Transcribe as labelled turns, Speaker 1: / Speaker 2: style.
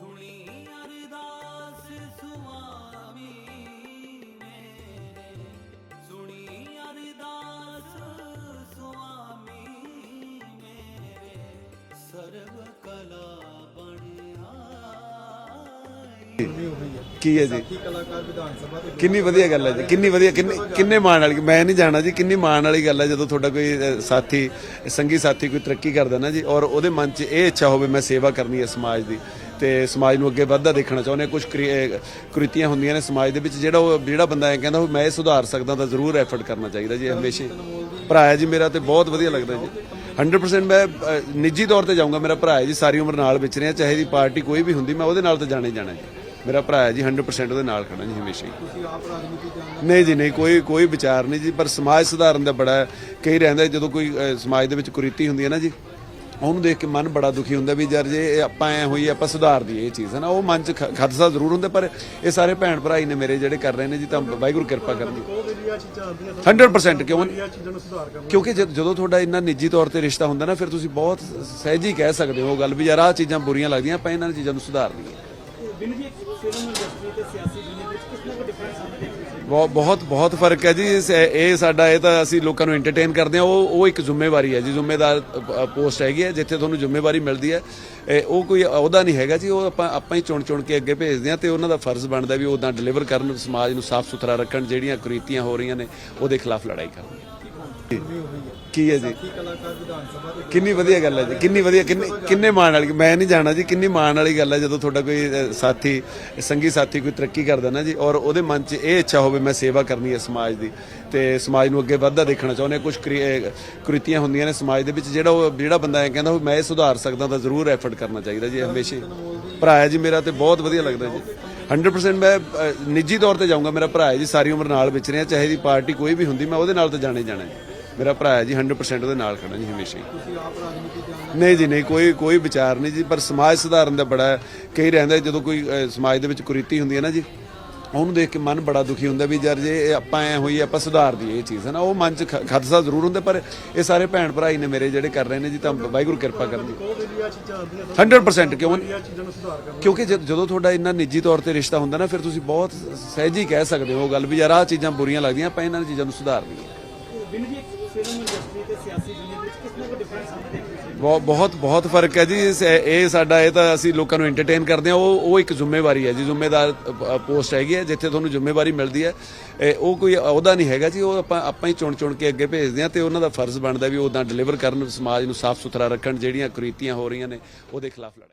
Speaker 1: ਸੁਣੀ ਅਰਦਾਸ ਸੁਆਮੀ ਮੇਰੇ। ਸੁਣੀ ਅਰਦਾਸ ਸੁਆਮੀ ਮੇਰੇ। ਸਰਬ ਕਲਾ
Speaker 2: ਕੀ ਹੈ ਜੀ
Speaker 3: ਕਲਾਕਾਰ ਵਿਧਾਨ ਸਭਾ ਦੇ
Speaker 2: ਕਿੰਨੀ ਵਧੀਆ ਗੱਲ ਹੈ ਜੀ ਕਿੰਨੀ ਵਧੀਆ ਕਿੰਨੇ ਕਿੰਨੇ ਮਾਣ ਵਾਲੀ ਮੈਂ ਨਹੀਂ ਜਾਣਾ ਜੀ ਕਿੰਨੀ ਮਾਣ ਵਾਲੀ ਗੱਲ ਹੈ ਜਦੋਂ ਤੁਹਾਡਾ ਕੋਈ ਅ, ਸਾਥੀ ਸੰਗੀ ਸਾਥੀ ਕੋਈ ਤਰੱਕੀ ਕਰਦਾ ਨਾ ਜੀ ਔਰ ਉਹਦੇ ਮਨ 'ਚ ਇਹ ਇੱਛਾ ਹੋਵੇ ਮੈਂ ਸੇਵਾ ਕਰਨੀ ਹੈ ਸਮਾਜ ਦੀ ਤੇ ਸਮਾਜ ਨੂੰ ਅੱਗੇ ਵੱਧਦਾ ਦੇਖਣਾ ਚਾਹੁੰਦੇ ਹਾਂ। ਕੁਝ ਕ੍ਰਿਤੀਆਂ ਹੁੰਦੀਆਂ ਨੇ ਸਮਾਜ ਦੇ ਵਿੱਚ ਜਿਹੜਾ ਉਹ ਜਿਹੜਾ ਬੰਦਾ ਇਹ ਕਹਿੰਦਾ ਵੀ ਮੈਂ ਇਹ ਸੁਧਾਰ ਸਕਦਾ ਤਾਂ ਜ਼ਰੂਰ ਐਫਰਟ ਕਰਨਾ ਚਾਹੀਦਾ ਜੀ ਹਮੇਸ਼ਾ ਹੀ। ਭਰਾ ਹੈ ਜੀ ਮੇਰਾ ਤੇ ਬਹੁਤ ਵਧੀਆ ਲੱਗਦਾ ਜੀ 100% ਮੈਂ ਅ, ਨਿੱਜੀ ਤੌਰ ਤੇ ਜਾਊਂਗਾ ਮੇਰਾ ਭਰਾ ਹੈ ਜੀ ਸਾਰੀ ਉਮਰ ਨਾਲ ਵਿਚ ਰਿਹਾ ਚਾਹੇ ਦੀ ਪਾਰਟੀ ਕੋਈ ਵੀ ਹੁੰਦੀ ਮੈਂ ਉਹਦੇ ਨਾਲ ਤਾਂ ਜਾਣਾ ਹੀ ਜਾਣਾ ਜੀ ਮੇਰਾ ਭਰਾ ਹੈ ਜੀ 100% ਉਹਦੇ ਨਾਲ ਖੜਾ ਜੀ, ਹਮੇਸ਼ਾ ਹੀ।
Speaker 3: ਤੁਸੀਂ ਆਪ ਰਾਜਨੀਤੀ ਜਾਣਦੇ
Speaker 2: ਨਹੀਂ ਜੀ, ਨਹੀਂ, ਕੋਈ ਕੋਈ ਵਿਚਾਰ ਨਹੀਂ ਜੀ, ਪਰ ਸਮਾਜ ਸੁਧਾਰਨ ਦਾ ਬੜਾ ਕਈ ਰਹਿੰਦਾ ਜਦੋਂ ਕੋਈ ਸਮਾਜ ਦੇ ਵਿੱਚ ਕੁਰੀਤੀ ਹੁੰਦੀ ਹੈ ਨਾ ਜੀ, ਉਹਨੂੰ ਦੇਖ ਕੇ ਮਨ ਬੜਾ ਦੁਖੀ ਹੁੰਦਾ ਵੀ ਯਾਰ, ਜੇ ਇਹ ਆਪਾਂ ਐ ਹੋਈ ਆਪਾਂ ਸੁਧਾਰ ਦਈਏ ਇਹ ਚੀਜ਼, ਹੈ ਨਾ, ਉਹ ਮਨ ਚ ਖਦਸ਼ਾ ਜ਼ਰੂਰ ਹੁੰਦਾ, ਪਰ ਇਹ ਸਾਰੇ ਭੈਣ ਭਰਾ ਹੀ ਨੇ ਮੇਰੇ ਜਿਹੜੇ ਕਰ ਰਹੇ ਨੇ ਜੀ, ਤਾਂ ਵਾਹਿਗੁਰੂ ਕਿਰਪਾ ਕਰਨੀ
Speaker 3: ਉਹ ਜਿਹੜੀ
Speaker 2: 100% ਕਿਉਂ ਕਿਉਂਕਿ ਜਦ- ਜਦੋਂ ਤੁਹਾਡਾ ਇੰਨਾ ਨਿੱਜੀ ਤੌਰ ਤੇ ਰਿਸ਼ਤਾ ਹੁੰਦਾ ਨਾ, ਫਿਰ ਤੁਸੀਂ ਬਹੁਤ ਸਹਿਜੀ ਕਹਿ ਸਕਦੇ ਹੋ ਉਹ ਗੱਲ ਵੀ ਯਾਰ ਆਹ ਚੀਜ਼ਾਂ ਬੁਰੀਆਂ ਲੱਗਦੀਆਂ, ਆਪਾਂ ਇਹਨਾਂ ਚੀਜ਼ਾਂ ਨੂੰ ਸੁਧਾਰ ਲਈਏ ਬਹੁਤ ਬਹੁਤ ਬਹੁਤ ਫ਼ਰਕ ਹੈ ਜੀ। ਇਹ ਸਾਡਾ, ਇਹ ਤਾਂ ਅਸੀਂ ਲੋਕਾਂ ਨੂੰ ਐਂਟਰਟੇਨ ਕਰਦੇ ਹਾਂ। ਉਹ ਉਹ ਇੱਕ ਜ਼ਿੰਮੇਵਾਰੀ ਹੈ ਜੀ। ਜ਼ਿੰਮੇਦਾਰ ਪੋਸਟ ਹੈਗੀ ਹੈ, ਜਿੱਥੇ ਤੁਹਾਨੂੰ ਜ਼ਿੰਮੇਵਾਰੀ ਮਿਲਦੀ ਹੈ। ਉਹ ਕੋਈ ਅਹੁਦਾ ਨਹੀਂ ਹੈਗਾ ਜੀ। ਉਹ ਆਪਾਂ ਆਪਾਂ ਹੀ ਚੁਣ ਚੁਣ ਕੇ ਅੱਗੇ ਭੇਜਦੇ ਹਾਂ ਤੇ ਉਹਨਾਂ ਦਾ ਫਰਜ਼ ਬਣਦਾ ਵੀ ਉਹ ਉਦਾਂ ਡਿਲੀਵਰ ਕਰਨ, ਸਮਾਜ ਨੂੰ ਸਾਫ਼ ਸੁਥਰਾ ਰੱਖਣ, ਜਿਹੜੀਆਂ ਕੁਰੀਤੀਆਂ ਹੋ ਰਹੀਆਂ ਨੇ, ਉਹਦੇ ਖਿਲਾਫ ਲੜਾਈ ਕਰਨ। ਕੀ ਹੈ ਜੀ ਕਿੰਨੀ ਵਧੀਆ ਗੱਲ ਹੈ ਜੀ, ਕਿੰਨੀ ਵਧੀਆ, ਕਿੰਨੇ ਕਿੰਨੇ ਮਾਣ ਵਾਲੀ, ਮੈਂ ਨਹੀਂ ਜਾਣਾ ਜੀ, ਕਿੰਨੀ ਮਾਣ ਵਾਲੀ ਗੱਲ ਹੈ ਜਦੋਂ ਤੁਹਾਡਾ ਕੋਈ ਸਾਥੀ, ਸੰਗੀ ਸਾਥੀ ਕੋਈ ਤਰੱਕੀ ਕਰਦਾ ਨਾ ਜੀ, ਔਰ ਉਹਦੇ ਮਨ 'ਚ ਇਹ ਇੱਛਾ ਹੋਵੇ ਮੈਂ ਸੇਵਾ ਕਰਨੀ ਹੈ ਸਮਾਜ ਦੀ, ਤੇ ਸਮਾਜ ਨੂੰ ਅੱਗੇ ਵੱਧਦਾ ਦੇਖਣਾ ਚਾਹੁੰਦੇ ਹਾਂ। ਕੁਝ ਕ੍ਰਿਤੀਆਂ ਹੁੰਦੀਆਂ ਨੇ ਸਮਾਜ ਦੇ ਵਿੱਚ, ਜਿਹੜਾ ਉਹ, ਜਿਹੜਾ ਬੰਦਾ ਇਹ ਕਹਿੰਦਾ ਮੈਂ ਇਹ ਸੁਧਾਰ ਸਕਦਾ ਤਾਂ ਜ਼ਰੂਰ ਐਫਰਟ ਕਰਨਾ ਚਾਹੀਦਾ ਜੀ, ਹਮੇਸ਼ਾ ਹੀ। ਭਰਾ ਹੈ ਜੀ ਮੇਰਾ ਤੇ ਬਹੁਤ ਵਧੀਆ ਲੱਗਦਾ ਜੀ 100% ਮੈਂ ਨਿੱਜੀ ਤੌਰ ਤੇ ਜਾਊਂਗਾ, ਮੇਰਾ ਭਰਾ ਹੈ ਜੀ, ਸਾਰੀ ਉਮਰ ਨਾਲ ਵਿਚ ਰਿਹਾ, ਚਾਹੇ ਦੀ ਪਾਰਟੀ ਕੋਈ ਵੀ ਹੁੰਦੀ, ਮੈਂ ਉਹਦੇ ਨਾਲ ਤਾਂ ਜਾਣਾ ਹੀ ਜਾਣਾ ਜੀ ਮੇਰਾ ਭਰਾ ਹੈ ਜੀ 100% ਉਹਦੇ ਨਾਲ ਖੜਾ ਜੀ ਹਮੇਸ਼ਾ ਹੀ।
Speaker 3: ਤੁਸੀਂ ਆਪ ਰਾਜਨੀਤੀ ਜਾਣਦੇ
Speaker 2: ਨਹੀਂ ਜੀ ਨਹੀਂ ਕੋਈ ਕੋਈ ਵਿਚਾਰ ਨਹੀਂ ਜੀ ਪਰ ਸਮਾਜ ਸੁਧਾਰਨ ਦਾ ਬੜਾ ਕਈ ਰਹਿੰਦਾ ਜਦੋਂ ਕੋਈ ਅ, ਸਮਾਜ ਦੇ ਵਿੱਚ ਕੁਰੀਤੀ ਹੁੰਦੀ ਹੈ ਨਾ ਜੀ ਉਹਨੂੰ ਦੇਖ ਕੇ ਮਨ ਬੜਾ ਦੁਖੀ ਹੁੰਦਾ ਵੀ ਯਾਰ ਜੇ ਇਹ ਆਪਾਂ ਐ ਹੋਈ ਆਪਾਂ ਸੁਧਾਰ ਦਈਏ ਇਹ ਚੀਜ਼ ਹੈ ਨਾ ਉਹ ਮਨ ਚ ਖ- ਖਦਸ਼ਾ ਜ਼ਰੂਰ ਹੁੰਦਾ ਪਰ ਇਹ ਸਾਰੇ ਭੈਣ ਭਰਾ ਹੀ ਨੇ ਮੇਰੇ ਜਿਹੜੇ ਕਰ ਰਹੇ ਨੇ ਜੀ ਤਾਂ ਵਾਹਿਗੁਰੂ ਕਿਰਪਾ ਕਰਨੀ
Speaker 3: ਉਹ ਜਿਹੜੀ ਆ ਚੀਜ਼ਾਂ ਆਉਂਦੀਆਂ
Speaker 2: 100% ਕਿਉਂ
Speaker 3: ਇਹ ਚੀਜ਼ਾਂ ਨੂੰ? ਸੁਧਾਰ ਕਰਨਾ
Speaker 2: ਕਿਉਂਕਿ ਜਦ- ਜਦੋਂ ਤੁਹਾਡਾ ਇੰਨਾ ਨਿੱਜੀ ਤੌਰ ਤੇ ਰਿਸ਼ਤਾ ਹੁੰਦਾ ਨਾ ਫਿਰ ਤੁਸੀਂ ਬਹੁਤ ਸਹਿਜੀ ਕਹਿ ਸਕਦੇ ਹੋ ਉਹ ਗੱਲ ਵੀ ਯਾਰ ਆਹ ਚੀਜ਼ਾਂ ਬੁਰੀਆਂ ਲੱਗਦੀਆਂ ਆਪਾਂ ਇਹਨਾਂ ਚੀਜ਼ਾਂ ਨੂੰ ਸੁਧਾਰ ਲਈਏ
Speaker 3: ਬਿਨ ਜੀ ਫਿਲਮ ਇੰਡਸਟਰੀ ਤੇ ਸਿਆਸੀ ਦੁਨੀਆ ਵਿੱਚ ਕਿਸ ਤਰ੍ਹਾਂ ਡਿਫਰੈਂਸ ਸਮਝਦੇ
Speaker 2: ਬਹੁਤ ਬਹੁਤ ਬਹੁਤ ਫ਼ਰਕ ਹੈ ਜੀ। ਇਸ- ਇਹ ਸਾਡਾ, ਇਹ ਤਾਂ ਅਸੀਂ ਲੋਕਾਂ ਨੂੰ ਐਂਟਰਟੇਨ ਕਰਦੇ ਹਾਂ। ਉਹ ਉਹ ਇੱਕ ਜ਼ਿੰਮੇਵਾਰੀ ਹੈ ਜੀ। ਜ਼ਿੰਮੇਦਾਰ ਪੋਸਟ ਹੈਗੀ ਹੈ, ਜਿੱਥੇ ਤੁਹਾਨੂੰ ਜ਼ਿੰਮੇਵਾਰੀ ਮਿਲਦੀ ਹੈ। ਇਹ, ਉਹ ਕੋਈ ਅਹੁਦਾ ਨਹੀਂ ਹੈਗਾ ਜੀ। ਉਹ ਆਪਾਂ ਆਪਾਂ ਹੀ ਚੁਣ ਚੁਣ ਕੇ ਅੱਗੇ ਭੇਜਦੇ ਹਾਂ ਤੇ ਉਹਨਾਂ ਦਾ ਫਰਜ਼ ਬਣਦਾ ਵੀ ਉਹ ਉਦਾਂ ਡਿਲੀਵਰ ਕਰਨ, ਸਮਾਜ ਨੂੰ ਸਾਫ਼ ਸੁਥਰਾ ਰੱਖਣ, ਜਿਹੜੀਆਂ ਕੁਰੀਤੀਆਂ ਹੋ ਰਹੀਆਂ ਨੇ, ਉਹਦੇ ਖਿਲਾਫ ਲੜਾਈ।